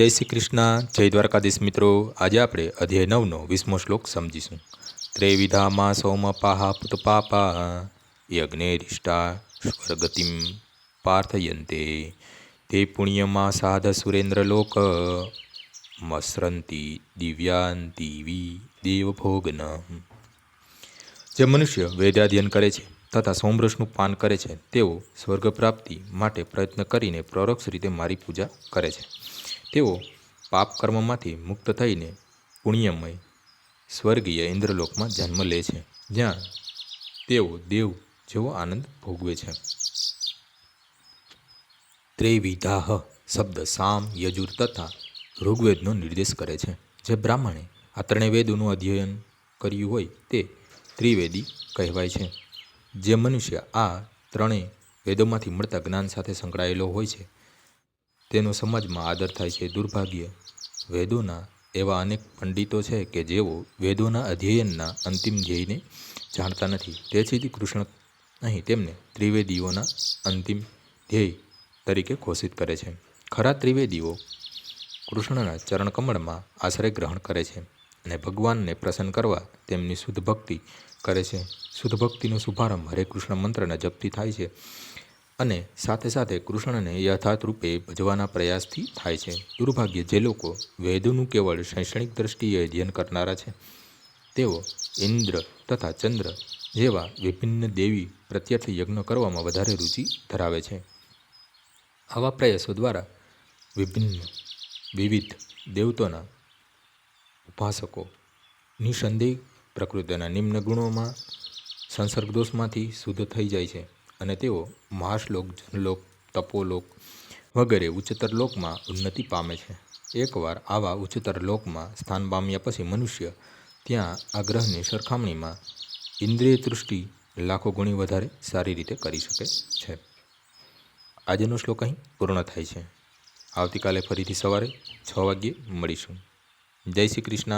જય શ્રી કૃષ્ણ. જય દ્વારકાધીશ મિત્રો. આજે આપણે અધ્યાય નવનો વીસમો શ્લોક સમજીશું. ત્રેવિધામાં સોમ પાહા પુત પાપા યજ્ઞેરિષ્ટા સ્વર્ગતિમ પાર્થયંતે. તે પુણ્યમાં સાધ સુરેન્દ્રલોક મસરંતી દિવ્યાંતિવી દેવભોગન. જે મનુષ્ય વેદાધ્યયન કરે છે તથા સોમરસનું પાન કરે છે, તેઓ સ્વર્ગ પ્રાપ્તિ માટે પ્રયત્ન કરીને પરોક્ષ રીતે મારી પૂજા કરે છે. તેઓ પાપ કર્મમાંથી મુક્ત થઈને પુણ્યમય સ્વર્ગીય ઇન્દ્રલોકમાં જન્મ લે છે, જ્યાં તેઓ દેવ જેવો આનંદ ભોગવે છે. ત્રિવિધાહ શબ્દ સામ યજુર તથા ઋગ્વેદનો નિર્દેશ કરે છે. જે બ્રાહ્મણે આ ત્રણેય વેદોનું અધ્યયન કર્યું હોય તે ત્રિવેદી કહેવાય છે. જે મનુષ્ય આ ત્રણેય વેદોમાંથી મળતા જ્ઞાન સાથે સંકળાયેલો હોય છે તેનો સમાજમાં આદર થાય છે. દુર્ભાગ્ય, વેદોના એવા અનેક પંડિતો છે કે જેઓ વેદોના અધ્યયનના અંતિમ ધ્યેયને જાણતા નથી. તેથી કૃષ્ણ અહીં તેમને ત્રિવેદીઓના અંતિમ ધ્યેય તરીકે ઘોષિત કરે છે. ખરા ત્રિવેદીઓ કૃષ્ણના ચરણકમળમાં આશ્રય ગ્રહણ કરે છે અને ભગવાનને પ્રસન્ન કરવા તેમની શુદ્ધ ભક્તિ કરે છે. શુદ્ધ ભક્તિનો શુભારંભ હરે કૃષ્ણ મંત્રના જપથી થાય છે. અને સાથે સાથે કૃષ્ણને યથાર્થ રૂપે ભજવાના પ્રયાસથી થાય છે. દુર્ભાગ્ય, જે લોકો વેદોનું કેવળ શૈક્ષણિક દ્રષ્ટિએ અધ્યયન કરનારા છે, તેઓ ઇન્દ્ર તથા ચંદ્ર જેવા વિભિન્ન દેવી પ્રત્યર્થ યજ્ઞ કરવામાં વધારે રુચિ ધરાવે છે. આવા પ્રયાસો દ્વારા વિભિન્ન, વિવિધ દેવતોના ઉપાસકો નિસંદેહ પ્રકૃતિના નિમ્ન ગુણોમાં સંસર્ગ દોષમાંથી શુદ્ધ થઈ જાય છે. અને તેઓ મહાશ્લોક જનલોક તપોલોક વગેરે ઉચ્ચતર લોકમાં ઉન્નતિ પામે છે. એકવાર આવા ઉચ્ચતર લોકમાં સ્થાન પામ્યા પછી મનુષ્ય ત્યાં આ ગ્રહની સરખામણીમાં ઇન્દ્રિય તૃષ્ટિ લાખો ગણી વધારે સારી રીતે કરી શકે છે. આજનો શ્લોક અહીં પૂર્ણ થાય છે. આવતીકાલે ફરીથી સવારે છ વાગ્યે મળીશું. જય શ્રી કૃષ્ણ.